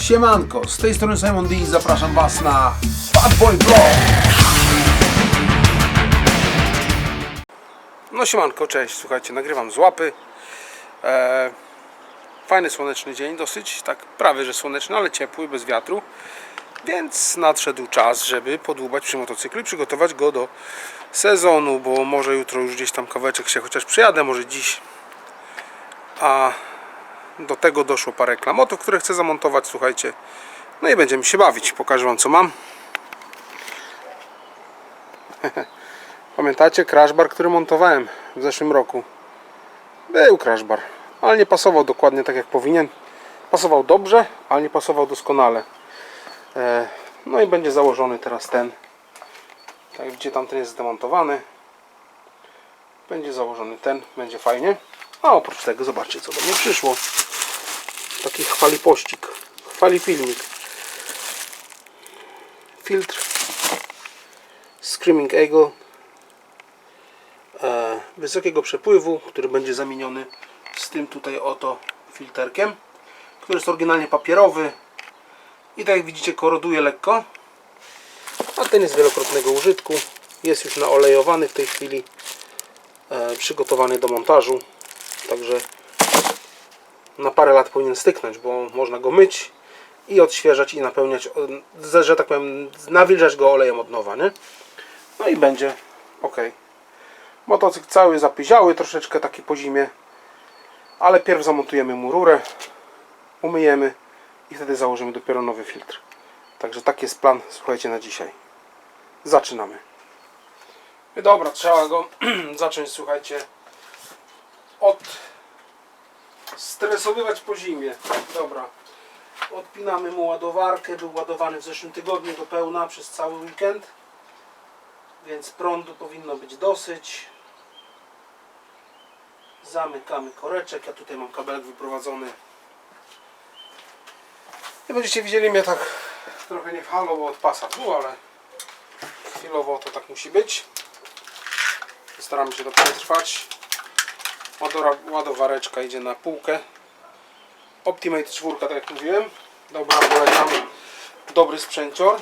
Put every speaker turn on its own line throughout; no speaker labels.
Siemanko, z tej strony Simon D i zapraszam Was na Fatboy Vlog. No siemanko, cześć, słuchajcie, nagrywam z łapy. E, fajny słoneczny dzień, dosyć tak prawie że słoneczny, ale ciepły, bez wiatru. Więc nadszedł czas, żeby podłubać przy motocyklu i przygotować go do sezonu, bo może jutro już gdzieś tam kawałeczek się chociaż przyjadę, może dziś. A do tego doszło parę klamotów, które chcę zamontować, słuchajcie. No i będziemy się bawić. Pokażę Wam co mam. Pamiętacie crash bar, który montowałem w zeszłym roku? Był crash bar, ale nie pasował dokładnie tak jak powinien. Pasował dobrze, ale nie pasował doskonale. E, No i będzie założony teraz ten. Tak widzicie, tamten jest zdemontowany. Będzie założony ten, będzie fajnie. A oprócz tego zobaczcie co do mnie przyszło. Taki chwali pościg. Chwali filmik. Filtr Screaming Eagle e, wysokiego przepływu, który będzie zamieniony z tym tutaj oto filterkiem, który jest oryginalnie papierowy i tak jak widzicie koroduje lekko a ten jest wielokrotnego użytku jest już naolejowany w tej chwili e, przygotowany do montażu także na parę lat powinien styknąć, bo można go myć i odświeżać i napełniać, że tak powiem, nawilżać go olejem od nowa, nie? No i będzie ok. Motocykl cały zapyziały, troszeczkę taki po zimie, ale pierw zamontujemy mu rurę, umyjemy i wtedy założymy dopiero nowy filtr. Także taki jest plan, słuchajcie, na dzisiaj. Zaczynamy. Dobra, trzeba go zacząć, słuchajcie, od stresowywać po zimie. Dobra. Odpinamy mu ładowarkę. Był ładowany w zeszłym tygodniu do pełna przez cały weekend. Więc prądu powinno być dosyć. Zamykamy koreczek. Ja tutaj mam kabelek wyprowadzony. I będziecie widzieli mnie tak trochę nie w halo, bo od pasa było, ale chwilowo to tak musi być. Staramy się to przetrwać. Ładowareczka idzie na półkę. Optimate 4, tak jak mówiłem. Dobra, polecam. Dobry sprzęcior.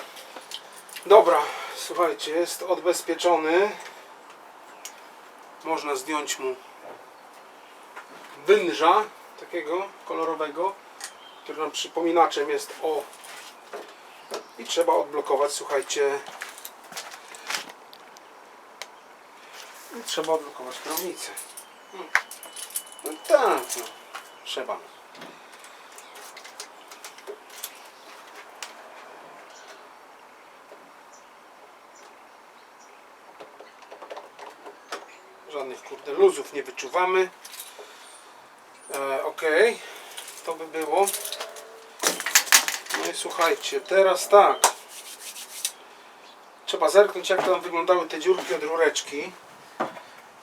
Dobra, słuchajcie, jest odbezpieczony. Można zdjąć mu węża takiego kolorowego, który nam przypominaczem jest o i trzeba odblokować, słuchajcie i trzeba odblokować kierownicę. No tak, no. Trzeba. Żadnych kurde luzów nie wyczuwamy. E, ok, to by było. No i słuchajcie, teraz tak. Trzeba zerknąć jak tam wyglądały te dziurki od rureczki.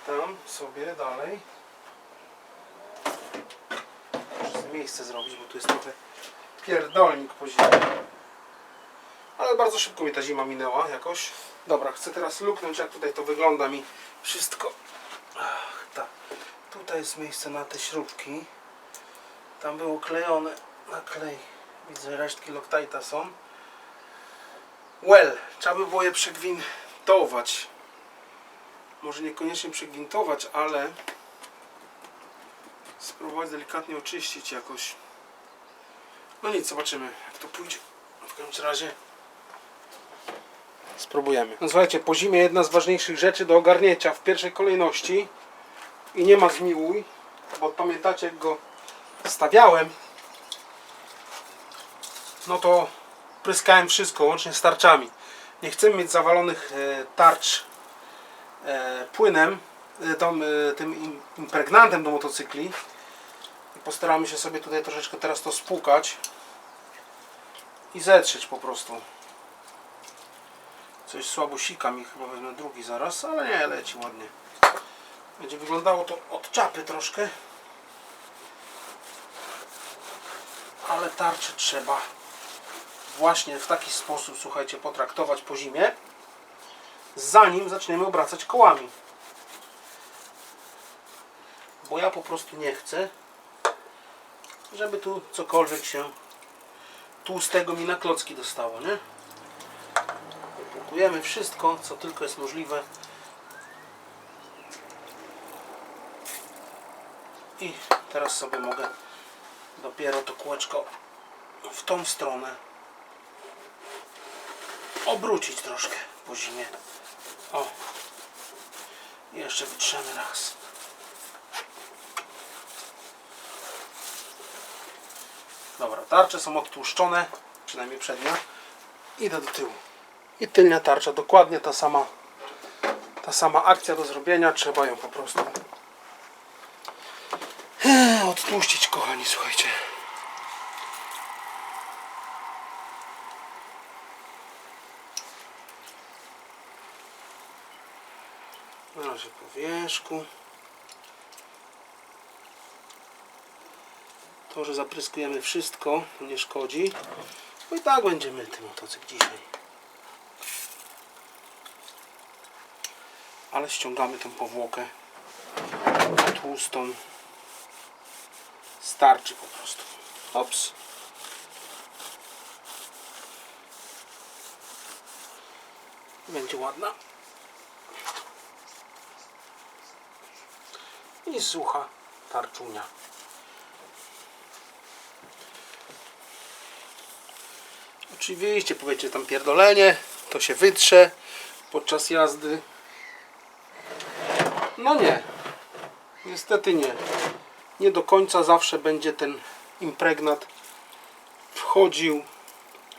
Tam sobie dalej. Muszę sobie miejsce zrobić, bo tu jest trochę pierdolnik po zimie. Ale bardzo szybko mi ta zima minęła jakoś. Dobra, chcę teraz luknąć jak tutaj to wygląda mi wszystko. Ach, tak. Tutaj jest miejsce na te śrubki. Tam było klejone na klej. Widzę resztki Loctite'a są. Well, trzeba by było je przegwintować. Może niekoniecznie przegwintować, ale spróbować delikatnie oczyścić jakoś. No nic, zobaczymy jak to pójdzie. W każdym razie spróbujemy. No słuchajcie, po zimie jedna z ważniejszych rzeczy do ogarnięcia w pierwszej kolejności i nie ma zmiłuj, bo pamiętacie jak go stawiałem, no to pryskałem wszystko, łącznie z tarczami. Nie chcemy mieć zawalonych e, tarcz e, płynem, e, tym im- impregnantem do motocykli. Postaramy się sobie tutaj troszeczkę teraz to spłukać i zetrzeć po prostu. Coś słabo sika mi, chyba wezmę drugi zaraz, ale nie, leci ładnie. Będzie wyglądało to od czapy troszkę. Ale tarczę trzeba właśnie w taki sposób, słuchajcie, potraktować po zimie, zanim zaczniemy obracać kołami. Bo ja po prostu nie chcę, żeby tu cokolwiek się tłustego mi na klocki dostało, nie? Wypłukujemy wszystko, co tylko jest możliwe. I teraz sobie mogę dopiero to kółeczko w tą stronę obrócić troszkę po zimie. O. Jeszcze wytrzemy raz. Dobra, tarcze są odtłuszczone, przynajmniej przednia. Idę do tyłu. I tylnia tarcza, dokładnie ta sama ta sama akcja do zrobienia, trzeba ją po prostu Eee, odtłuścić, kochani, słuchajcie. Na razie po wierzchu. To, że zapryskujemy wszystko, nie szkodzi. Bo i tak będzie myty motocykl dzisiaj. Ale ściągamy tą powłokę tłustą. Starczy po prostu. Ops. Będzie ładna. I sucha tarczunia. Oczywiście powiecie tam pierdolenie, to się wytrze podczas jazdy. No nie. Niestety nie. Nie do końca zawsze będzie ten impregnat wchodził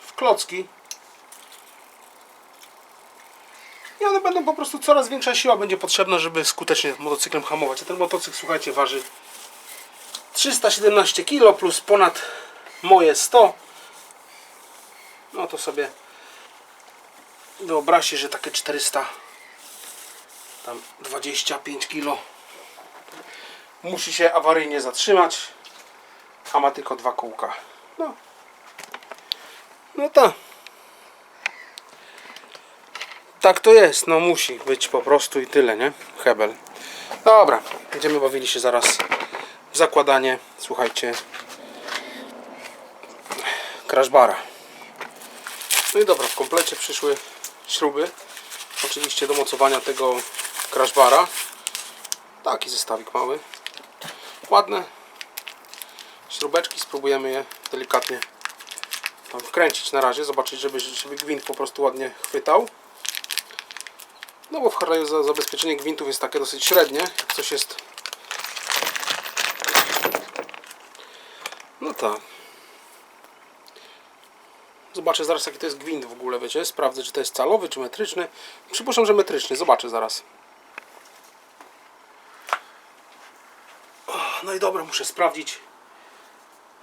w klocki. I one będą po prostu coraz większa siła będzie potrzebna, żeby skutecznie motocyklem hamować. A ten motocykl, słuchajcie, waży 317 kg plus ponad moje 100. No to sobie wyobraźcie, że takie 400 tam 25 kg musi się awaryjnie zatrzymać, a ma tylko dwa kółka. No, no tak. Tak to jest, no musi być po prostu i tyle, nie? Hebel. Dobra, będziemy bawili się zaraz w zakładanie, słuchajcie, crashbara. No i dobra, w komplecie przyszły śruby, oczywiście do mocowania tego crashbara. Taki zestawik mały. Ładne śrubeczki, spróbujemy je delikatnie tam wkręcić na razie, zobaczyć, żeby, żeby gwint po prostu ładnie chwytał. No bo w Harley'u za zabezpieczenie gwintów jest takie dosyć średnie, coś jest no tak Zobaczę zaraz jaki to jest gwint w ogóle, wiecie, sprawdzę czy to jest calowy, czy metryczny przypuszczam, że metryczny, zobaczę zaraz No i dobra, muszę sprawdzić,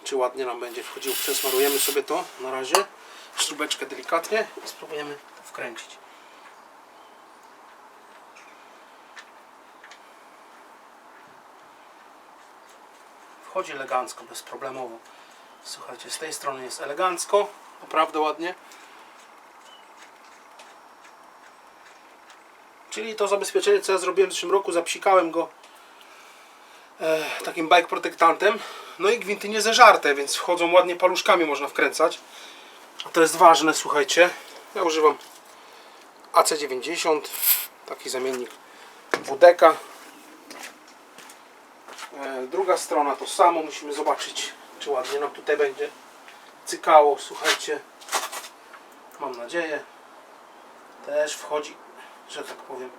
czy ładnie nam będzie wchodził. Przesmarujemy sobie to na razie. Śrubeczkę delikatnie i spróbujemy wkręcić. Wchodzi elegancko, bezproblemowo. Słuchajcie, z tej strony jest elegancko, naprawdę ładnie. Czyli to zabezpieczenie, co ja zrobiłem w zeszłym roku, zapsikałem go e, takim bike protektantem. No i gwinty nie zeżarte, więc wchodzą ładnie paluszkami, można wkręcać. A to jest ważne, słuchajcie. Ja używam AC90, taki zamiennik WDK. E, druga strona to samo, musimy zobaczyć, czy ładnie nam tutaj będzie cykało. Słuchajcie, mam nadzieję, też wchodzi, że tak powiem,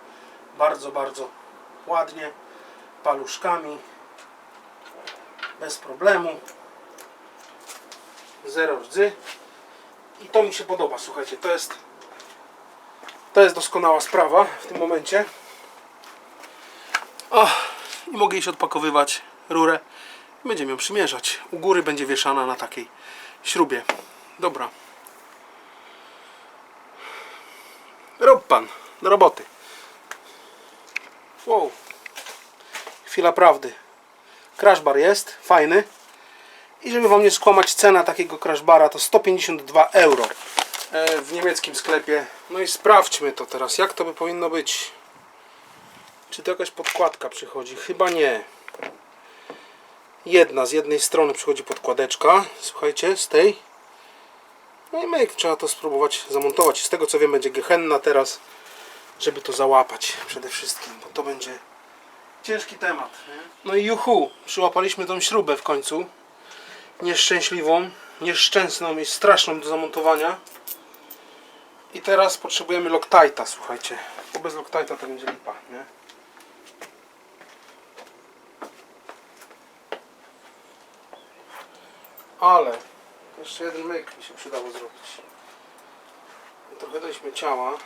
bardzo, bardzo ładnie paluszkami bez problemu. Zero rdzy. I to mi się podoba słuchajcie to jest to jest doskonała sprawa w tym momencie. O, i mogę iść odpakowywać rurę. Będziemy ją przymierzać. U góry będzie wieszana na takiej śrubie dobra rób pan do roboty wow chwila prawdy. Crashbar jest, fajny. I żeby Wam nie skłamać, cena takiego crashbara to 152 euro e, w niemieckim sklepie. No i sprawdźmy to teraz, jak to by powinno być. Czy to jakaś podkładka przychodzi? Chyba nie. Jedna, z jednej strony przychodzi podkładeczka, słuchajcie, z tej. No i myk, trzeba to spróbować zamontować. Z tego co wiem będzie gehenna teraz, żeby to załapać przede wszystkim, bo to będzie ciężki temat. No i juhu, przyłapaliśmy tą śrubę w końcu. Nieszczęśliwą, nieszczęsną i straszną do zamontowania. I teraz potrzebujemy Loctite'a, słuchajcie. Bo bez Loctite'a to będzie lipa, nie? Ale jeszcze jeden myk mi się przydało zrobić. Trochę daliśmy ciała.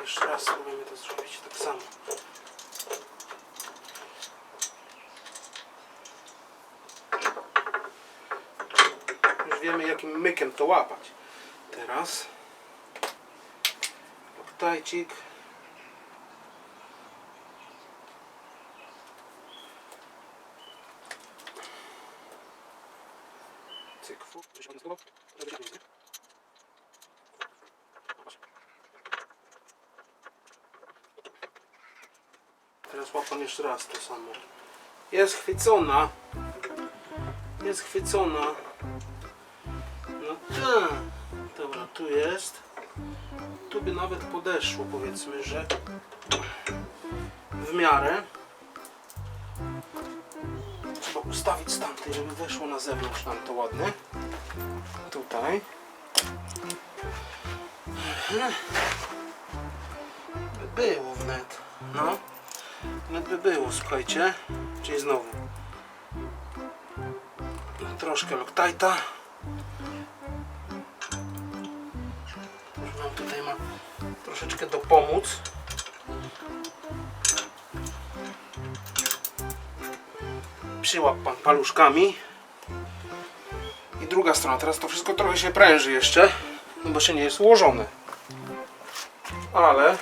Jeszcze raz spróbujemy to zrobić tak samo. Już wiemy jakim mykiem to łapać. Teraz loktajcik. Cyk, fu, to się ładnie zdobyło. To będzie tak, nie? Teraz łapam jeszcze raz to samo. Jest chwycona. Jest chwycona. No tak. Dobra, tu jest. Tu by nawet podeszło, powiedzmy, że w miarę. Trzeba ustawić z tamtej, żeby weszło na zewnątrz nam to ładnie. Tutaj. By było wnet. No. Wnet by było, słuchajcie. Czyli znowu. Troszkę. Może nam tutaj ma troszeczkę dopomóc. Przyłap pan paluszkami. Druga strona. Teraz to wszystko trochę się pręży jeszcze, no bo się nie jest ułożone. Ale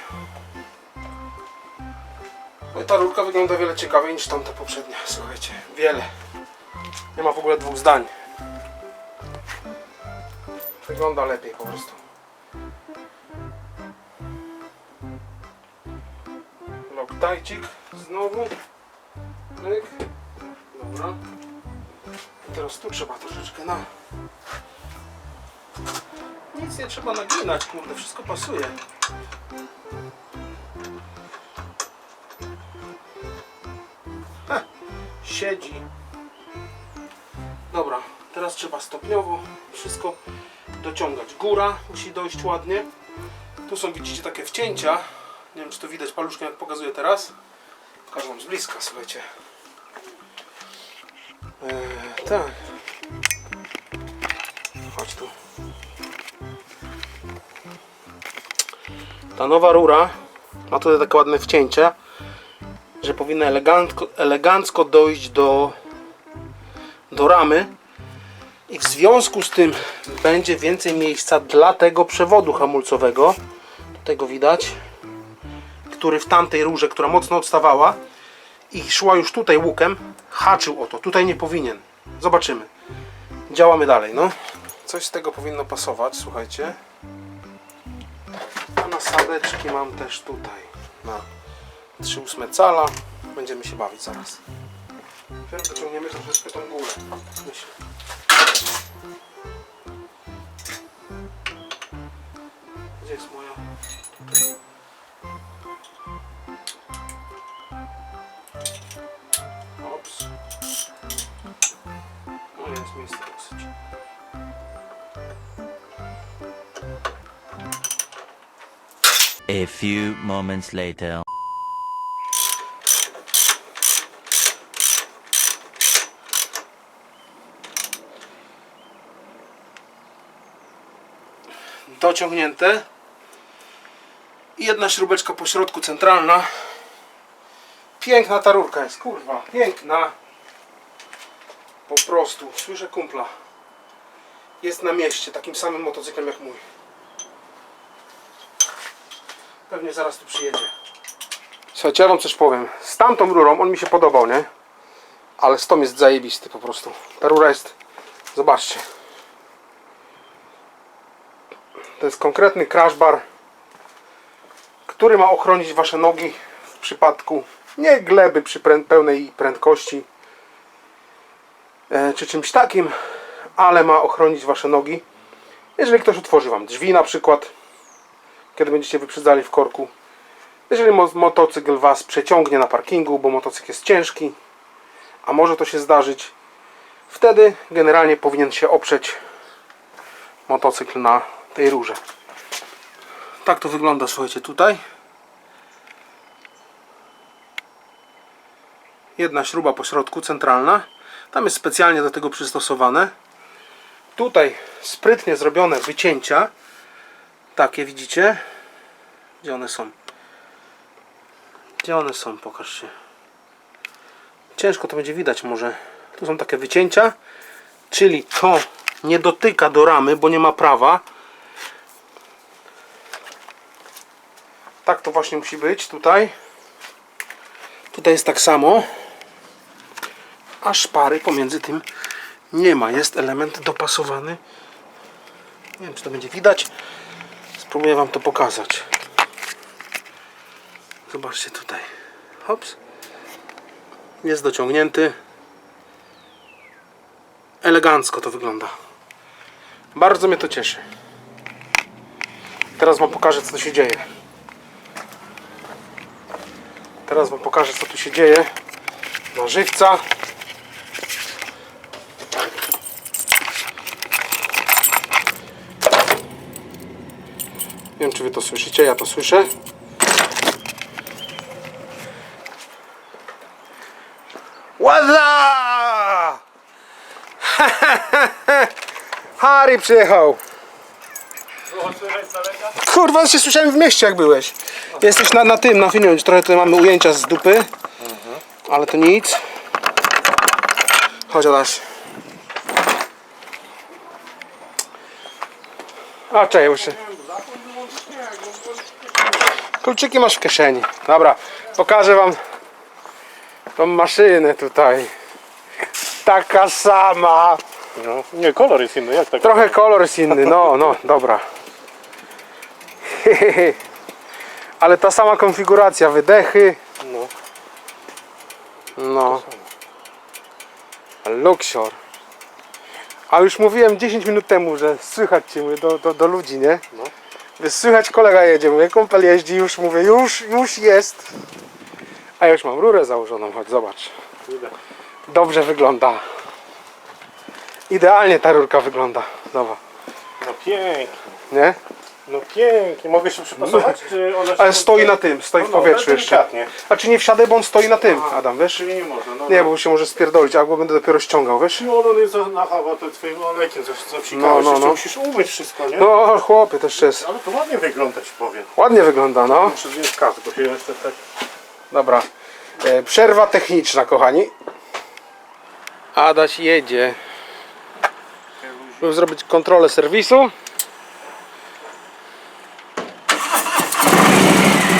no ta rurka wygląda wiele ciekawiej niż tamta poprzednia. Słuchajcie, wiele. Nie ma w ogóle dwóch zdań. Wygląda lepiej po prostu. Loktajcik znowu. Myk. Dobra. I teraz tu trzeba troszeczkę na... Nic nie trzeba naginać, kurde, wszystko pasuje. Heh, siedzi. Dobra, teraz trzeba stopniowo wszystko dociągać. Góra musi dojść ładnie. Tu są, widzicie, takie wcięcia. Nie wiem, czy to widać paluszkiem, jak pokazuję teraz. Pokażę wam z bliska, słuchajcie. Eee, tak. Ta nowa rura ma tutaj takie ładne wcięcie, że powinna elegancko, elegancko dojść do, do ramy i w związku z tym będzie więcej miejsca dla tego przewodu hamulcowego. Tutaj go widać, który w tamtej rurze, która mocno odstawała i szła już tutaj łukiem, haczył o to. Tutaj nie powinien. Zobaczymy. Działamy dalej, no. Coś z tego powinno pasować, słuchajcie. A nasadeczki mam też tutaj na 3,8 cala. Będziemy się bawić zaraz. Najpierw dociągniemy troszeczkę tą górę. Myślę. Gdzie jest moja?
A few moments later.
dociągnięte i jedna śrubeczka po środku centralna. Piękna ta rurka jest, kurwa, piękna. Po prostu, słyszę kumpla. Jest na mieście, takim samym motocyklem jak mój pewnie zaraz tu przyjedzie słuchajcie, ja wam coś powiem z tamtą rurą on mi się podobał, nie? ale z tą jest zajebisty po prostu ta rura jest, zobaczcie To jest konkretny crash bar, który ma ochronić Wasze nogi w przypadku nie gleby przy pełnej prędkości e, czy czymś takim, ale ma ochronić Wasze nogi. Jeżeli ktoś otworzy Wam drzwi na przykład, kiedy będziecie wyprzedzali w korku. Jeżeli mo- motocykl Was przeciągnie na parkingu, bo motocykl jest ciężki, a może to się zdarzyć, wtedy generalnie powinien się oprzeć motocykl na tej rurze. Tak to wygląda, słuchajcie, tutaj. Jedna śruba po środku, centralna. Tam jest specjalnie do tego przystosowane. Tutaj sprytnie zrobione wycięcia. Takie widzicie. Gdzie one są? Gdzie one są? Pokaż się. Ciężko to będzie widać może. Tu są takie wycięcia. Czyli to nie dotyka do ramy, bo nie ma prawa. Tak to właśnie musi być tutaj. Tutaj jest tak samo. A szpary pomiędzy tym nie ma. Jest element dopasowany. Nie wiem, czy to będzie widać. Spróbuję Wam to pokazać. Zobaczcie tutaj. Hops. Jest dociągnięty. Elegancko to wygląda. Bardzo mnie to cieszy. Teraz Wam pokażę, co tu się dzieje. Teraz Wam pokażę, co tu się dzieje. Na żywca. Nie wiem, czy Wy to słyszycie. Ja to słyszę. Ładna! Harry przyjechał. Kurwa, się słyszałem w mieście jak byłeś. Jesteś na, na tym, na filmie. Trochę tutaj mamy ujęcia z dupy. Ale to nic. Chodź Adaś. A czekaj, już się... Kluczyki masz w kieszeni. Dobra, pokażę wam tą maszynę tutaj. Taka sama.
No, nie, kolor jest inny, jak tak?
Trochę kolor jest inny, no, no, dobra. Ale ta sama konfiguracja, wydechy.
No.
No. Luxior. A już mówiłem 10 minut temu, że słychać cię do, do, do ludzi, nie?
No.
Słychać kolega jedzie, mówię, kumpel jeździ, już mówię, już, już jest. A już mam rurę założoną, chodź zobacz. Dobrze wygląda. Idealnie ta rurka wygląda. Dobra.
No pięknie,
Nie?
No pięknie. Mogę się przypasować, czy ona się...
Ale stoi na tym, stoi w
No, no,
powietrzu
ale
jeszcze.
delikatnie.
A czy nie wsiadę, bo on stoi na tym, Adam, wiesz?
Czyli nie można, no.
Nie, bo się może spierdolić, albo będę dopiero ściągał, wiesz?
No, on jest na hawa, to twoim olejkiem coś
No,
zapsikałeś,
no,
jeszcze
no.
musisz umyć wszystko, nie?
No, chłopie, jeszcze jest.
Ale to ładnie wygląda, ci powiem.
Ładnie wygląda, no.
Muszę zdjąć kartę, bo się jeszcze tak...
Dobra. E, przerwa techniczna, kochani. Adaś jedzie. Żeby zrobić kontrolę serwisu.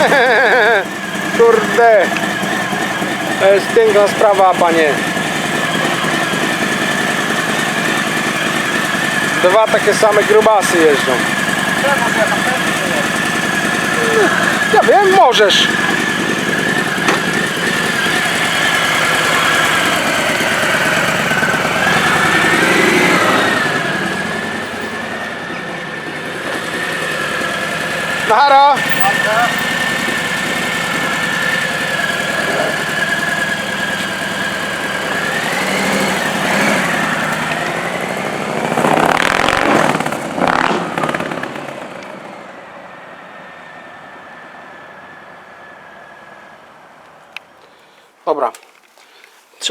Kurde. To jest piękna sprawa, panie. Dwa takie same grubasy jeżdżą. Ja wiem, możesz. Nara! Dobra.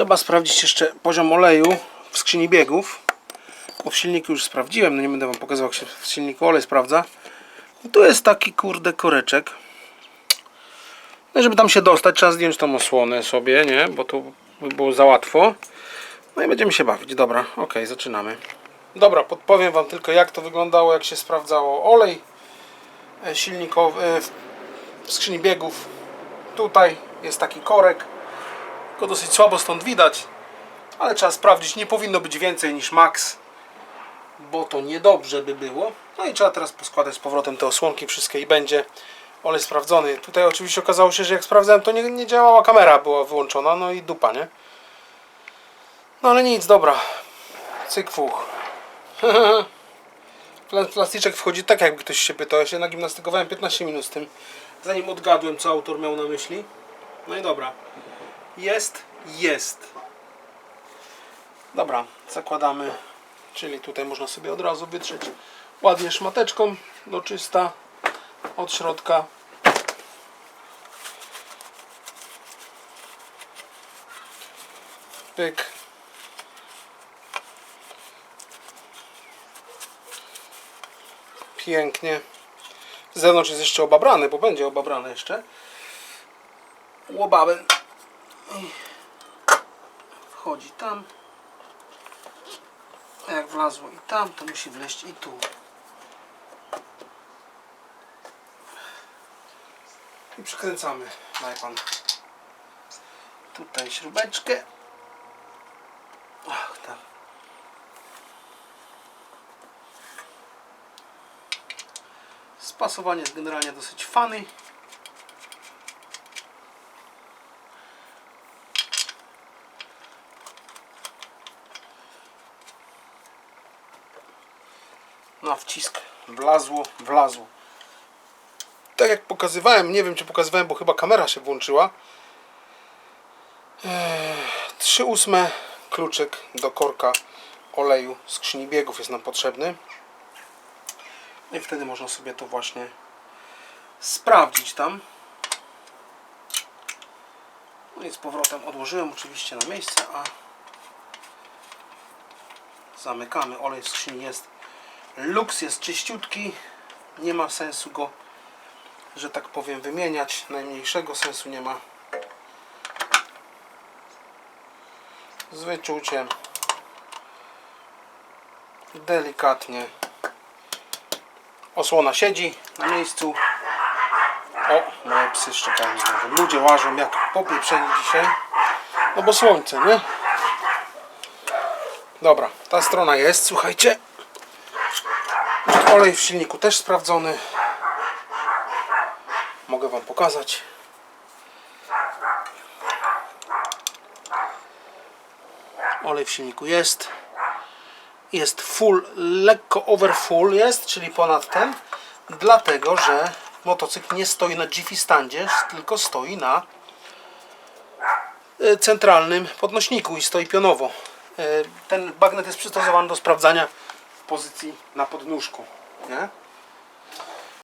Trzeba sprawdzić jeszcze poziom oleju w skrzyni biegów. Bo w silniku już sprawdziłem, no nie będę wam pokazywał jak się w silniku olej sprawdza. Tu jest taki kurde koreczek. No i żeby tam się dostać, trzeba zdjąć tą osłonę sobie, nie? Bo tu by było za łatwo. No i będziemy się bawić. Dobra, ok, zaczynamy. Dobra, podpowiem wam tylko jak to wyglądało, jak się sprawdzało olej e, silnikowy e, w- w skrzyni biegów. Tutaj jest taki korek. Go dosyć słabo stąd widać, ale trzeba sprawdzić. Nie powinno być więcej niż max bo to niedobrze by było. No i trzeba teraz poskładać z powrotem te osłonki wszystkie i będzie olej sprawdzony. Tutaj oczywiście okazało się, że jak sprawdzałem to nie, nie działała kamera, była wyłączona, no i dupa, nie? No ale nic, dobra. Cyk fuch. Pla- Plastyczek wchodzi tak, jakby ktoś się pytał. Ja się nagimnastykowałem 15 minut z tym, zanim odgadłem, co autor miał na myśli. No i dobra. Jest, jest. Dobra, zakładamy. Czyli tutaj można sobie od razu wytrzeć ładnie szmateczką do czysta od środka. Pyk. Pięknie. Z zewnątrz jest jeszcze obabrany, bo będzie obabrany jeszcze. Łobawem. I Wchodzi tam. A jak wlazło i tam, to musi wleźć i tu. I przykręcamy. Daj pan. Tutaj śrubeczkę. Ach, tak. Spasowanie jest generalnie dosyć fany. Na wcisk wlazło, wlazło. Tak jak pokazywałem, nie wiem czy pokazywałem, bo chyba kamera się włączyła. Eee, 3 ósme kluczyk do korka oleju skrzyni biegów jest nam potrzebny. No i wtedy można sobie to właśnie sprawdzić tam. No i z powrotem odłożyłem oczywiście na miejsce, a zamykamy. Olej w skrzyni jest luks, jest czyściutki. Nie ma sensu go, że tak powiem, wymieniać. Najmniejszego sensu nie ma. Z wyczuciem. Delikatnie. Osłona siedzi na miejscu. O, moje psy szczekają znowu. Ludzie łażą jak popieprzeni dzisiaj. No bo słońce, nie? Dobra, ta strona jest, słuchajcie. Olej w silniku też sprawdzony. Mogę Wam pokazać. Olej w silniku jest. Jest full, lekko over full jest, czyli ponad ten. Dlatego, że motocykl nie stoi na Jiffy standzie, tylko stoi na e, centralnym podnośniku i stoi pionowo. E, Ten bagnet jest przystosowany do sprawdzania pozycji na podnóżku. Nie?